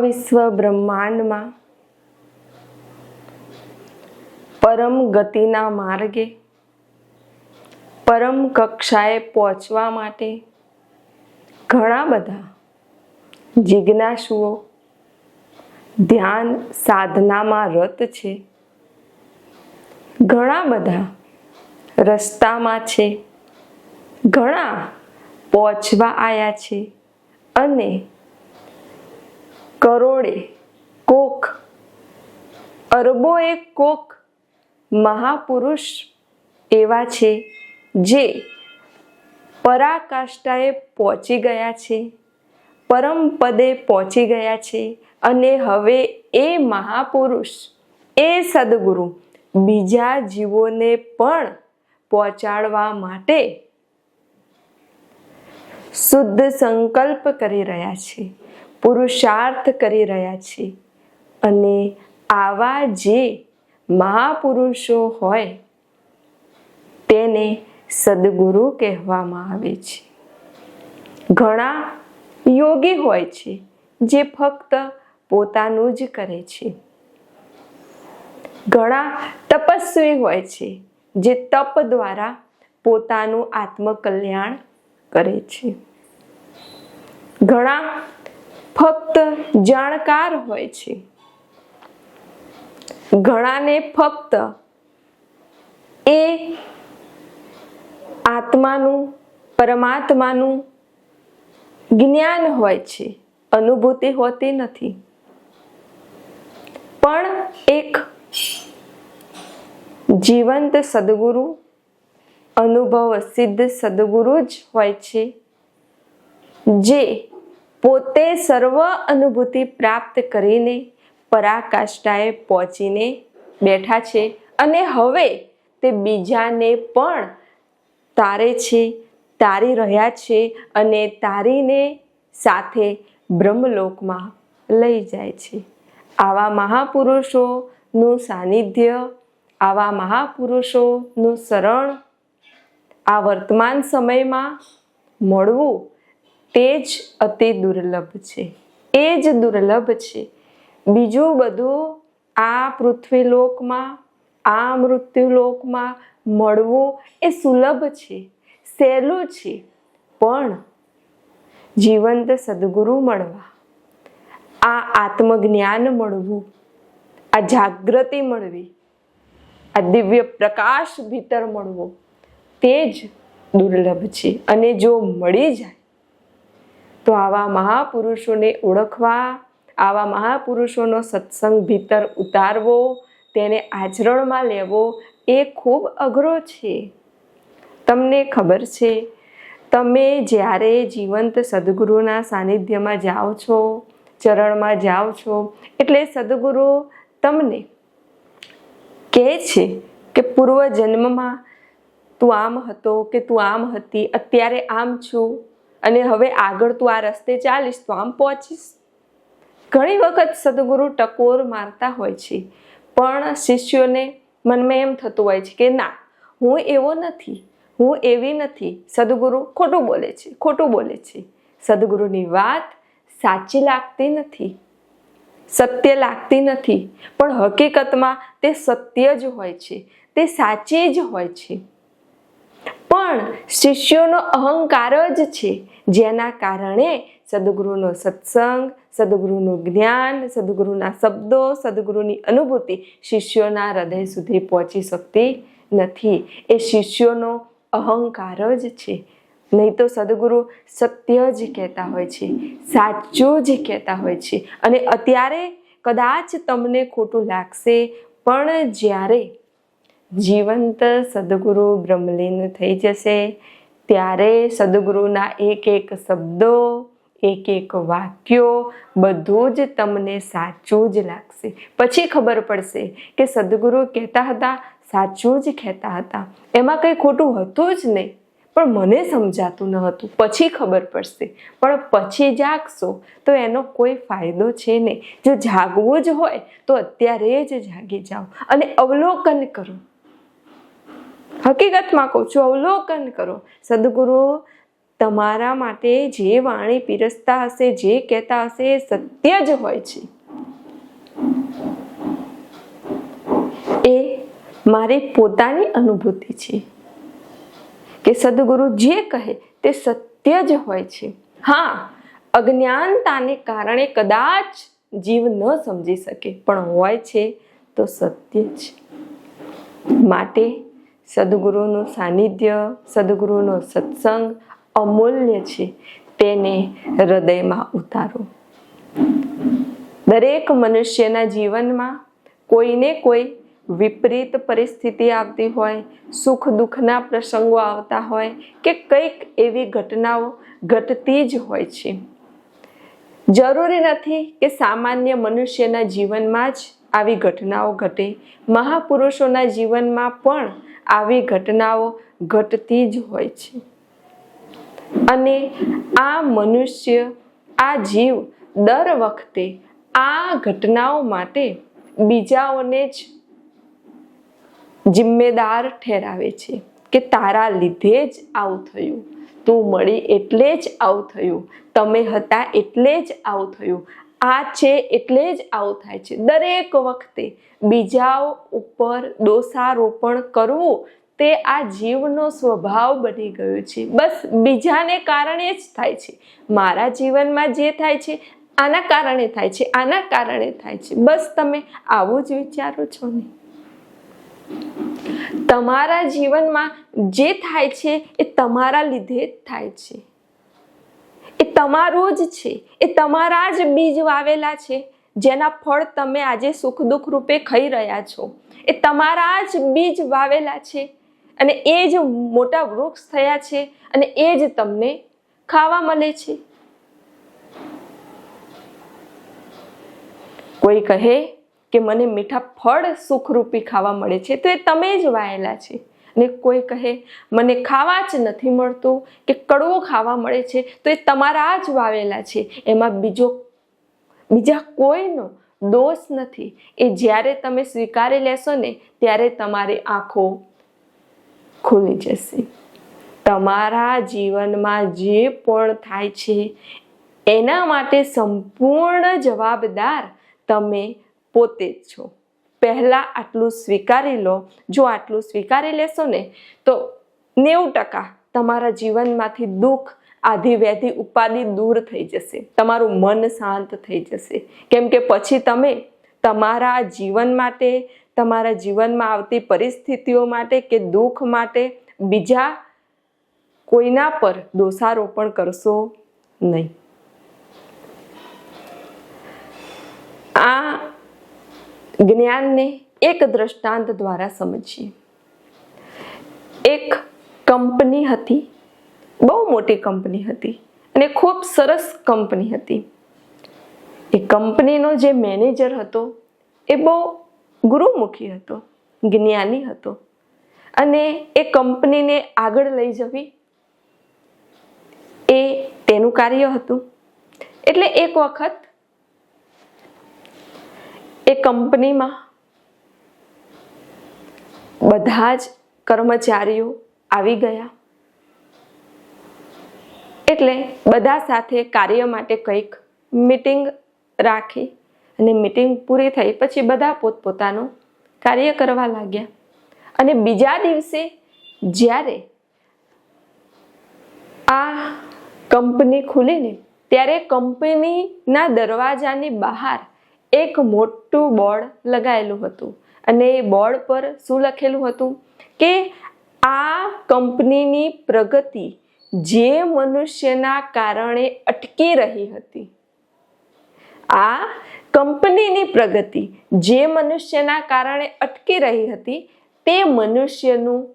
વિશ્વ બ્રહ્માંડમાં પરમ ગતિના માર્ગે, પરમ કક્ષાએ પહોંચવા માટે ઘણા બધા જિજ્ઞાસુઓ ધ્યાન સાધનામાં રત છે. ઘણા બધા રસ્તામાં છે. ઘણા પહોંચવા આવ્યા છે અને કરોડે કોક, અરબોએ કોક મહાપુરુષ એવા છે જે પરાકાષ્ઠાએ પહોંચી ગયા છે, પરમ પદે પહોંચી ગયા છે અને હવે એ મહાપુરુષ, એ સદગુરુ બીજા જીવોને પણ પહોંચાડવા માટે શુદ્ધ સંકલ્પ કરી રહ્યા છે. પુરુષાર્થ કરી રહ્યા છે અને આવા જે મહાપુરુષો હોય, તેને સદગુરુ કહેવામાં આવે છે. ઘણા યોગી હોય છે, જે ફક્ત પોતાનું જ કરે છે. ઘણા તપસ્વી હોય છે, જે તપ દ્વારા પોતાનું આત્મકલ્યાણ કરે છે. ઘણા ફક્ત જાણકાર હોય છે. ઘણાને ફક્ત એ આત્માનું, પરમાત્માનું જ્ઞાન હોય છે, અનુભૂતિ હોતી નથી. પણ એક જીવંત સદગુરુ, અનુભવ સિદ્ધ સદગુરુ જ હોય છે, જે પોતે સર્વ અનુભૂતિ પ્રાપ્ત કરીને પરાકાષ્ઠાએ પહોંચીને બેઠા છે અને હવે તે બીજાને પણ તારે છે, તારી રહ્યા છે અને તારીને સાથે બ્રહ્મલોકમાં લઈ જાય છે. આવા મહાપુરુષોનું સાનિધ્ય, આવા મહાપુરુષોનું શરણ આ વર્તમાન સમયમાં મળવું તે જ અતિ દુર્લભ છે. એ જ દુર્લભ છે. બીજું બધું આ પૃથ્વીલોકમાં, આ મૃત્યુલોકમાં મળવું એ સુલભ છે, સહેલું છે. પણ જીવંત સદગુરુ મળવા, આ આત્મજ્ઞાન મળવું, આ જાગૃતિ મળવી, આ દિવ્ય પ્રકાશ ભીતર મળવો, તે જ દુર્લભ છે. અને જો મળી જાય તો આવા મહાપુરુષોને ઓળખવા, આવા મહાપુરુષોનો સત્સંગ ભીતર ઉતારવો, તેને આચરણમાં લેવો એ ખૂબ અઘરો છે. તમને ખબર છે, તમે જ્યારે જીવંત સદગુરુના સાનિધ્યમાં જાઓ છો, ચરણમાં જાઓ છો, એટલે સદગુરુ તમને કહે છે કે પૂર્વ જન્મમાં તું આમ હતો કે તું આમ હતી, અત્યારે આમ છું. અને હવે આગળ તું આ રસ્તે ચાલીશ, તો આમ પહોંચીશ. ઘણી વખત સદગુરુ ટકોર મારતા હોય છે, પણ શિષ્યોને મનમાં એમ થતું હોય છે કે ના, હું એવો નથી, હું એવી નથી. સદગુરુ ખોટું બોલે છે, ખોટું બોલે છે. સદગુરુની વાત સાચી લાગતી નથી, સત્ય લાગતી નથી, પણ હકીકતમાં તે સત્ય જ હોય છે, તે સાચી જ હોય છે. પણ શિષ્યોનો અહંકાર જ છે જેના કારણે સદગુરુનો સત્સંગ, સદગુરુનું જ્ઞાન, સદગુરુના શબ્દો, સદગુરુની અનુભૂતિ શિષ્યોના હૃદય સુધી પહોંચી શકતી નથી. એ શિષ્યોનો અહંકાર જ છે. નહીં તો સદગુરુ સત્ય જ કહેતા હોય છે, સાચું જ કહેતા હોય છે. અને અત્યારે કદાચ તમને ખોટું લાગશે, પણ જ્યારે જીવંત સદગુરુ બ્રહ્મલીન થઈ જશે ત્યારે સદગુરુના એક એક શબ્દો, એક એક વાક્યો બધું જ તમને સાચું જ લાગશે. પછી ખબર પડશે કે સદગુરુ કહેતા હતા, સાચું જ કહેતા હતા. એમાં કંઈ ખોટું હતું જ નહીં, પણ મને સમજાતું ન હતું. પછી ખબર પડશે. પણ પછી જાગશો તો એનો કોઈ ફાયદો છે નહીં. જો જાગવું જ હોય તો અત્યારે જ જાગી જાઓ અને અવલોકન કરો. હકીકતમાં કહું છું, અવલોકન કરો. સદગુરુ તમારા માટે જે વાણી પીરસતા હશે, જે કહેતા હશે એ સત્ય જ હોય છે. એ મારી પોતાની અનુભૂતિ છે કે સદગુરુ જે કહે તે સત્ય જ હોય છે. હા, અજ્ઞાનતાને કારણે કદાચ જીવ ન સમજી શકે, પણ હોય છે તો સત્ય જ. માટે સદગુરુનું સાનિધ્ય, સદગુરુનો સત્સંગ અમૂલ્ય છે. તેને હૃદયમાં ઉતારો. દરેક મનુષ્યના જીવનમાં કોઈને કોઈ વિપરીત પરિસ્થિતિ આવતી હોય, સુખ દુઃખના પ્રસંગો આવતા હોય કે કંઈક એવી ઘટનાઓ ઘટતી જ હોય છે. જરૂરી નથી કે સામાન્ય મનુષ્યના જીવનમાં જ આવી ઘટનાઓ ઘટે. મહાપુરુષોના જીવનમાં પણ આવી ઘટનાઓ ઘટતી જ હોય છે. અને આ મનુષ્ય, આ જીવ દર વખતે આ ઘટનાઓ માટે બીજાઓને જ જિમ્મેદાર ઠેરાવે છે કે તારા લીધે જ આવું થયું. તું મળી એટલે જ આવું થયું. તમે હતા એટલે જ આવું થયું. આ છે એટલે જ આવું થાય છે. દરેક વખતે બીજાઓ ઉપર દોષારોપણ કરવું તે આ જીવનો સ્વભાવ બની ગયો છે. બસ બીજાને કારણે જ થાય છે. મારા જીવનમાં જે થાય છે, આના કારણે થાય છે, આના કારણે થાય છે. બસ તમે આવું જ વિચારો છો ને? તમારા જીવનમાં જે થાય છે એ તમારા લીધે જ થાય છે. તમારું જ છે. એ તમારા જ બીજ વાવેલા છે. જેના ફળ તમે આજે સુખ દુઃખ રૂપે ખાઈ રહ્યા છો. એ તમારા જ બીજ વાવેલા છે. અને એ જ મોટા વૃક્ષ થયા છે અને એ જ તમને ખાવા મળે છે. કોઈ કહે કે મને મીઠા ફળ સુખરૂપી ખાવા મળે છે, તો એ તમે જ વાયેલા છે. અને કોઈ કહે, મને ખાવા જ નથી મળતું કે કડવું ખાવા મળે છે, તો એ તમારા જ વાવેલા છે. એમાં બીજો, બીજા કોઈનો દોષ નથી. એ જ્યારે તમે સ્વીકારી લેશો ને, ત્યારે તમારી આંખો ખુલી જશે. તમારા જીવનમાં જે પણ થાય છે, એના માટે સંપૂર્ણ જવાબદાર તમે પોતે જ છો. પહેલાં આટલું સ્વીકારી લો, જો આટલું સ્વીકારી લેશો ને, તો નેવું ટકા તમારા જીવનમાંથી દુઃખ, આધિવ્યાધિ, ઉપાધિ દૂર થઈ જશે. તમારું મન શાંત થઈ જશે. કેમ કે પછી તમે તમારા જીવન માટે, તમારા જીવનમાં આવતી પરિસ્થિતિઓ માટે કે દુઃખ માટે બીજા કોઈના પર દોષારોપણ કરશો નહીં. આ જ્ઞાનને એક દ્રષ્ટાંત દ્વારા સમજીએ. એક કંપની હતી, બહુ મોટી કંપની હતી અને ખૂબ સરસ કંપની હતી. એ કંપનીનો જે મેનેજર હતો, એ બહુ ગુરુમુખી હતો, જ્ઞાની હતો અને એ કંપનીને આગળ લઈ જવી એ તેનું કાર્ય હતું. એટલે એક વખત એ કંપનીમાં બધા જ કર્મચારીઓ આવી ગયા. એટલે બધા સાથે કાર્ય માટે કંઈક મીટિંગ રાખી અને મીટિંગ પૂરી થઈ પછી બધા પોતપોતાનું કાર્ય કરવા લાગ્યા. અને બીજા દિવસે જ્યારે આ કંપની ખુલીને, ત્યારે કંપનીના દરવાજાની બહાર એક મોટું બોર્ડ લગાવેલું હતું. અને એ બોર્ડ પર શું લખેલું હતું કે આ કંપનીની પ્રગતિ જે મનુષ્યના કારણે અટકી રહી હતી. આ કંપનીની પ્રગતિ જે મનુષ્યના કારણે અટકી રહી હતી તે મનુષ્યનું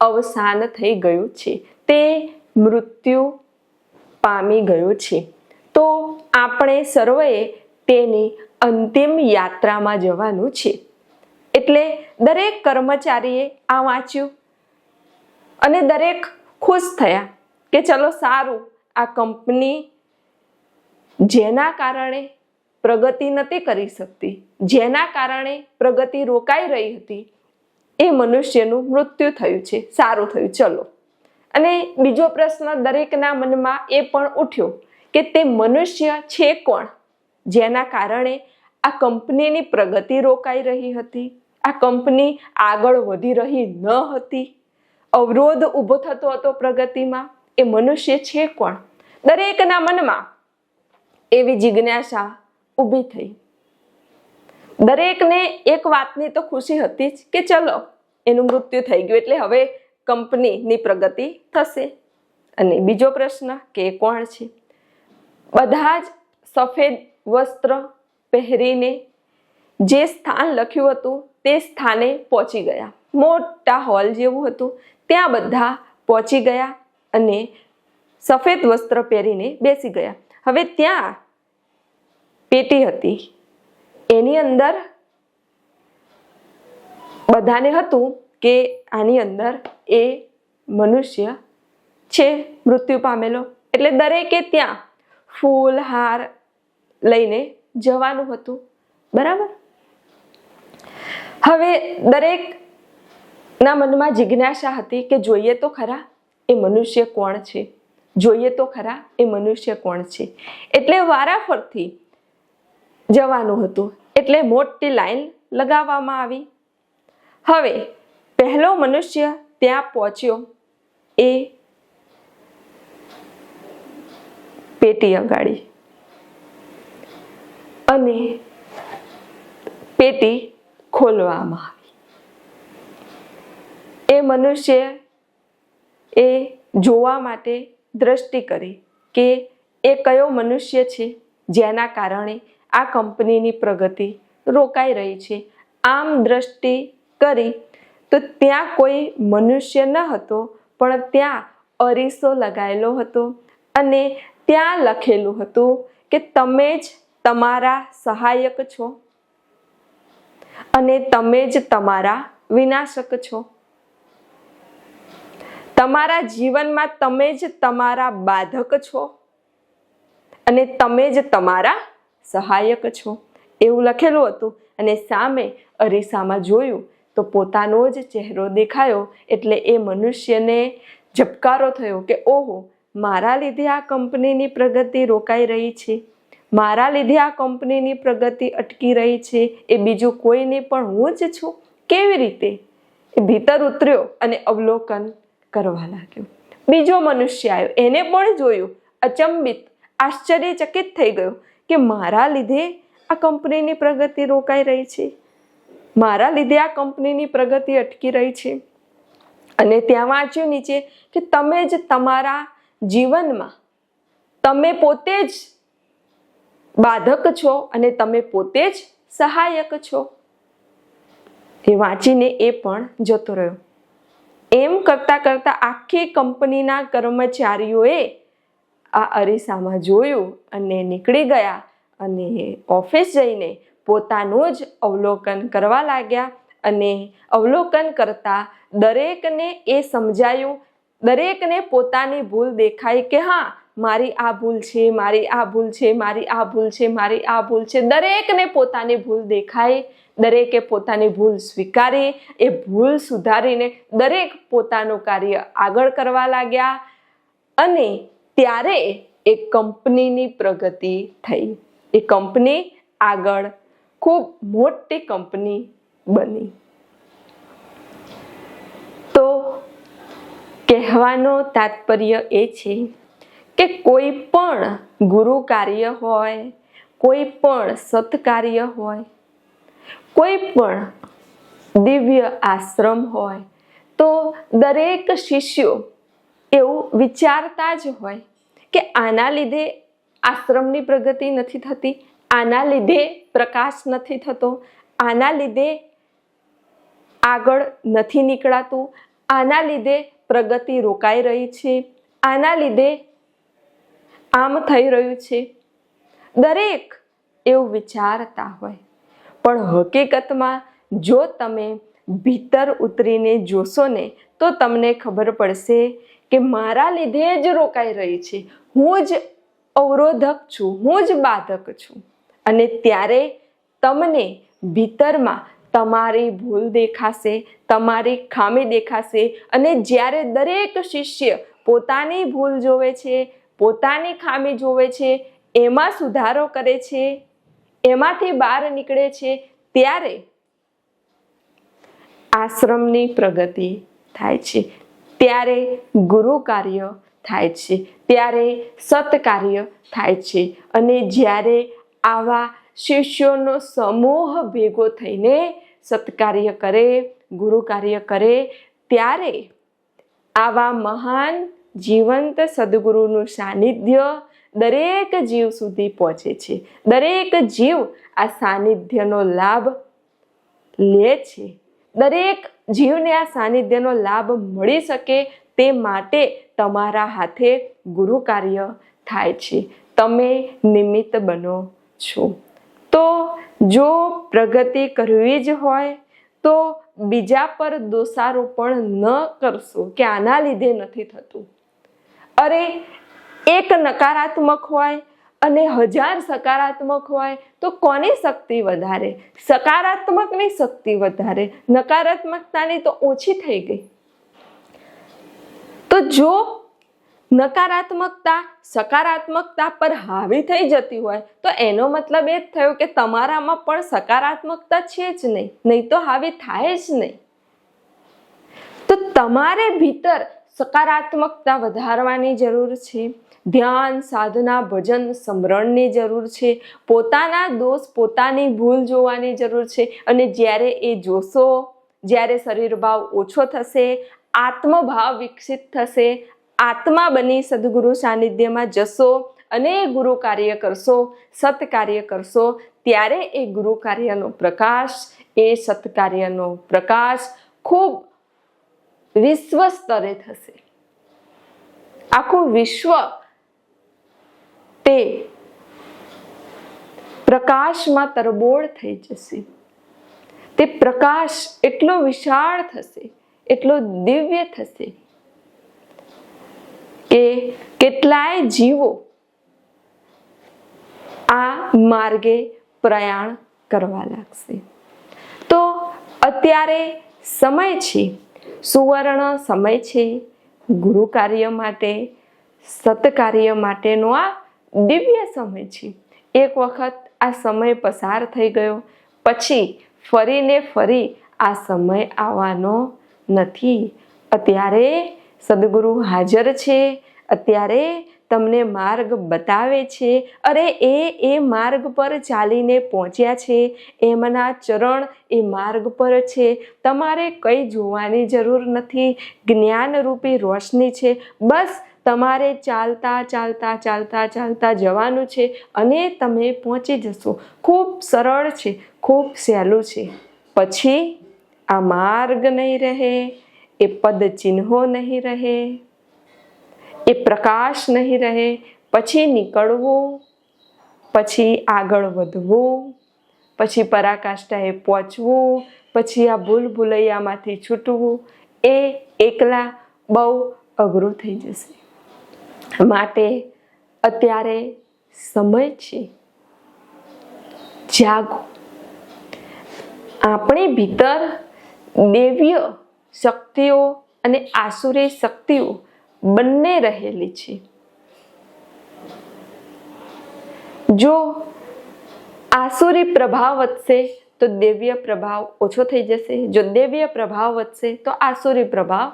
અવસાન થઈ ગયું છે. તે મૃત્યુ પામી ગયું છે. તો આપણે સર્વે તેની અંતિમ યાત્રામાં જવાનું છે. એટલે દરેક કર્મચારીએ આ વાંચ્યું અને દરેક ખુશ થયા કે ચલો સારું, આ કંપની જેના કારણે પ્રગતિ નથી કરી શકતી, જેના કારણે પ્રગતિ રોકાઈ રહી હતી, એ મનુષ્યનું મૃત્યુ થયું છે, સારું થયું, ચલો. અને બીજો પ્રશ્ન દરેકના મનમાં એ પણ ઉઠ્યો કે તે મનુષ્ય છે કોણ? જેના કારણે આ કંપનીની પ્રગતિ રોકાઈ રહી હતી, આ કંપની આગળ વધી રહી ન હતી. અવરોધ ઊભો થતો હતો પ્રગતિમાં. એ મનુષ્ય છે કોણ? દરેકના મનમાં એવી જિજ્ઞાસા ઊભી થઈ. દરેકને એક વાતની તો ખુશી હતી જ કે ચલો, એનું મૃત્યુ થઈ ગયું એટલે હવે કંપનીની પ્રગતિ થશે. અને બીજો પ્રશ્ન કે કોણ છે? બધા જ સફેદ વસ્ત્ર પહેરીને જે સ્થાન લખ્યું હતું તે સ્થાને પહોંચી ગયા. મોટા હોલ જેવું હતું. ત્યાં બધા પહોંચી ગયા અને સફેદ વસ્ત્ર પહેરીને બેસી ગયા. હવે ત્યાં પેટી હતી. એની અંદર બધાને હતું કે આની અંદર એ મનુષ્ય છે, મૃત્યુ પામેલો. એટલે દરેકે ત્યાં ફૂલ, હાર લઈને જવાનું હતું. બરાબર? હવે દરેક ના મનમાં જિજ્ઞાસા હતી કે જોઈએ તો ખરા એ મનુષ્ય કોણ છે? જોઈએ તો ખરા એ મનુષ્ય કોણ છે? એટલે વારાફરથી જવાનું હતું. એટલે મોટી લાઈન લગાવવામાં આવી. હવે પહેલો મનુષ્ય ત્યાં પહોંચ્યો એ પેટી અગાડી. અને પેટી ખોલવામાં આવી. એ મનુષ્ય એ જોવા માટે દ્રષ્ટિ કરી કે એ કયો મનુષ્ય છે, જેના કારણે આ કંપનીની પ્રગતિ રોકાઈ રહી છે. આમ દ્રષ્ટિ કરી તો ત્યાં કોઈ મનુષ્ય ન હતો, પણ ત્યાં અરીસો લગાયેલો હતો અને ત્યાં લખેલું હતું કે તમે જ તમારા સહાયક છો અને તમે જ તમારા વિનાશક છો. તમારા જીવનમાં તમે જ તમારા બાધક છો અને તમે જ તમારા સહાયક છો. એવું લખેલું હતું અને સામે અરીસામાં જોયું તો પોતાનો જ ચહેરો દેખાયો એટલે એ મનુષ્યને ઝબકારો થયો કે, ઓહો, મારા લીધે આ કંપનીની પ્રગતિ રોકાઈ રહી છે. મારા લીધે આ કંપનીની પ્રગતિ અટકી રહી છે, એ બીજું કોઈને પણ હું જ છું. કેવી રીતે? એ ભીતર ઉતર્યો અને અવલોકન કરવા લાગ્યો. બીજો મનુષ્ય આવ્યો. એને પણ જોયું. અચંબિત, આશ્ચર્યચકિત થઈ ગયો કે મારા લીધે આ કંપનીની પ્રગતિ રોકાઈ રહી છે. મારા લીધે આ કંપનીની પ્રગતિ અટકી રહી છે. અને ત્યાં વાંચ્યું નીચે કે તમે જ તમારા જીવનમાં, તમે પોતે જ બાધક છો અને તમે પોતે જ સહાયક છો. એ વાંચીને એ પણ જતો રહ્યો. એમ કરતા કરતા આખી કંપનીના કર્મચારીઓએ આ અરીસામાં જોયું અને નીકળી ગયા અને ઓફિસ જઈને પોતાનું જ અવલોકન કરવા લાગ્યા અને અવલોકન કરતા દરેકને એ સમજાયું, દરેકને પોતાની ભૂલ દેખાય કે હા મારી આ ભૂલ છે, મારી આ ભૂલ છે, મારી આ ભૂલ છે, મારી આ ભૂલ છે. દરેકને પોતાની ભૂલ દેખાય, દરેકે પોતાની ભૂલ સ્વીકારી, એ ભૂલ સુધારીને દરેક પોતાનું કાર્ય આગળ કરવા લાગ્યા અને ત્યારે એ કંપનીની પ્રગતિ થઈ. એ કંપની આગળ ખૂબ મોટી કંપની બની. તો કહેવાનો તાત્પર્ય એ છે કે કોઈ પણ ગુરુ કાર્ય હોય, કોઈ પણ સત્કાર્ય હોય, કોઈ પણ દિવ્ય આશ્રમ હોય, તો દરેક શિષ્યો એવું વિચારતા જ હોય કે આના લીધે આશ્રમની પ્રગતિ નથી થતી, આના લીધે પ્રકાશ નથી થતો, આના લીધે આગળ નથી નીકળાતું, આના લીધે પ્રગતિ રોકાઈ રહી છે, આના લીધે આમ થઈ રહ્યું છે. દરેક એવું વિચારતા હોય. પણ હકીકતમાં જો તમે ભીતર ઉતરીને જોશો ને, તો તમને ખબર પડશે કે મારા લીધે જ રોકાઈ રહી છે. હું જ અવરોધક છું, હું જ બાધક છું. અને ત્યારે તમને ભીતરમાં તમારી ભૂલ દેખાશે, તમારી ખામી દેખાશે અને જ્યારે દરેક શિષ્ય પોતાની ભૂલ જોવે છે પોતાની ખામી જોવે છે, એમાં સુધારો કરે છે, એમાંથી બહાર નીકળે છે, ત્યારે આશ્રમની પ્રગતિ થાય છે, ત્યારે ગુરુ કાર્ય થાય છે, ત્યારે સત્કાર્ય થાય છે અને જ્યારે આવા શિષ્યોનો સમૂહ ભેગો થઈને સત્કાર્ય કરે, ગુરુ કાર્ય કરે, ત્યારે આવા મહાન જીવંત સદગુરુનું સાનિધ્ય દરેક જીવ સુધી પહોંચે છે. દરેક જીવ આ સાનિધ્યનો લાભ લે છે. દરેક જીવને આ સાનિધ્યનો લાભ મળી શકે તે માટે તમારા હાથે ગુરુ કાર્ય થાય છે. તમે નિમિત્ત બનો છો. તો જો પ્રગતિ કરવી જ હોય, તો બીજા પર દોષારોપણ ન કરશો, કે આના લીધે નથી થતું. અરે, એક નકારાત્મક હોય અને હજાર સકારાત્મક હોય, તો કોની શક્તિ વધારે? સકારાત્મકની શક્તિ વધારે. નકારાત્મકતાની તો ઓછી થઈ ગઈ. તો જો નકારાત્મકતા સકારાત્મકતા પર હાવી થઈ જતી હોય, તો એનો મતલબ એ જ થયો કે તમારામાં પણ સકારાત્મકતા છે જ નહીં. નહીં તો હાવી થાય જ નહીં. તો તમારે ભીતર સકારાત્મકતા વધારવાની જરૂર છે. ધ્યાન, સાધના, ભજન, સમરણની જરૂર છે. પોતાના દોષ પોતાની ભૂલ જોવાની જરૂર છે. અને જ્યારે એ જોશો, જ્યારે શરીર ભાવ ઓછો થશે, આત્મભાવ વિકસિત થશે, આત્મા બની સદગુરુ સાનિધ્યમાં જશો અને ગુરુ કાર્ય કરશો સત કાર્ય કરશો, ત્યારે એ ગુરુ કાર્યનો પ્રકાશ, એ સત્કાર્યનો પ્રકાશ ખૂબ વિશ્વ સ્તરે થશે. આખું વિશ્વ તે પ્રકાશમાં તરબોળ થઈ જશે. તે પ્રકાશ એટલો વિશાળ થશે, એટલો દિવ્ય થશે કે કેટલાય જીવો આ માર્ગે પ્રયાણ કરવા લાગશે. તો અત્યારે સમય છે. સુવર્ણ સમય છે. ગુરુ કાર્ય માટે સત્કાર્ય માટેનો આ દિવ્ય સમય છે. એક વખત આ સમય પસાર થઈ ગયો. પછી ફરીને ફરી આ સમય આવવાનો નથી. અત્યારે સદગુરુ હાજર છે. અત્યારે તમને માર્ગ બતાવે છે. અરે, એ એ માર્ગ પર ચાલીને પહોંચ્યા છે. એમના ચરણ એ માર્ગ પર છે. તમારે કંઈ જોવાની જરૂર નથી. જ્ઞાનરૂપી રોશની છે. બસ, તમારે ચાલતા ચાલતા ચાલતા ચાલતા જવાનું છે અને તમે પહોંચી જશો. ખૂબ સરળ છે, ખૂબ સહેલું છે. પછી આ માર્ગ નહીં રહે, એ પદ ચિહ્નો નહીં રહે. એ પ્રકાશ નહીં રહે, પછી નીકળવું, પછી આગળ વધવું, પછી પરાકાષ્ઠાએ પહોંચવું, પછી આ ભૂલ ભૂલૈયામાંથી છૂટવું, એ એકલા બહુ અઘરું થઈ જશે. માટે અત્યારે સમય છે. જાગો. આપણી ભીતર દેવ્ય શક્તિઓ અને આસુરી શક્તિઓ બંને રહેલી છે. જો આસુરી પ્રભાવ વધશે, તો દેવ્ય પ્રભાવ ઓછો થઈ જશે. જો દેવ્ય પ્રભાવ વધશે, તો આસુરી પ્રભાવ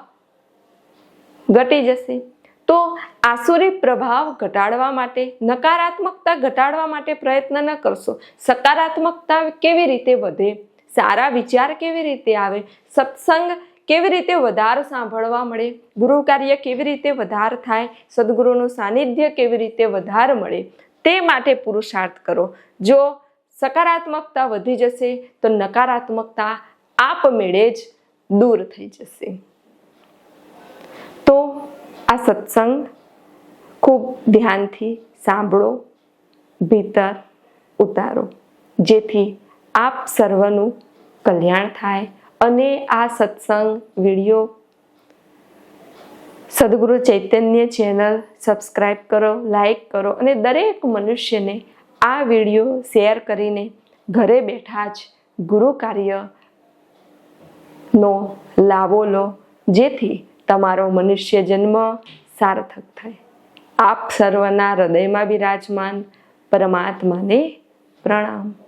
ઘટી જશે. તો આસુરી પ્રભાવ ઘટાડવા માટે, નકારાત્મકતા ઘટાડવા માટે પ્રયત્ન ન કરશો. સકારાત્મકતા કેવી રીતે વધે? સારા વિચાર કેવી રીતે આવે? સત્સંગ કેવી રીતે વધારે સાંભળવા મળે? ગુરુ કાર્ય કેવી રીતે વધારે થાય? સદગુરુનું સાનિધ્ય કેવી રીતે વધારે મળે? તે માટે પુરુષાર્થ કરો. જો સકારાત્મકતા વધી જશે, તો નકારાત્મકતા આપમેળે જ દૂર થઈ જશે. તો આ સત્સંગ ખૂબ ધ્યાનથી સાંભળો, ભીતર ઉતારો. જેથી આપ સર્વનું કલ્યાણ થાય અને આ સત્સંગ video Sadguru Chaitanya channel subscribe કરો લાઈક કરો અને દરેક મનુષ્યને આ વીડિયો શેર કરીને ઘરે બેઠા જ ગુરુ કાર્ય નો લાવો લો, જેથી તમારો મનુષ્ય જન્મ સાર્થક થાય. આપ સર્વના હૃદયમાં બિરાજમાન પરમાત્માને પ્રણામ.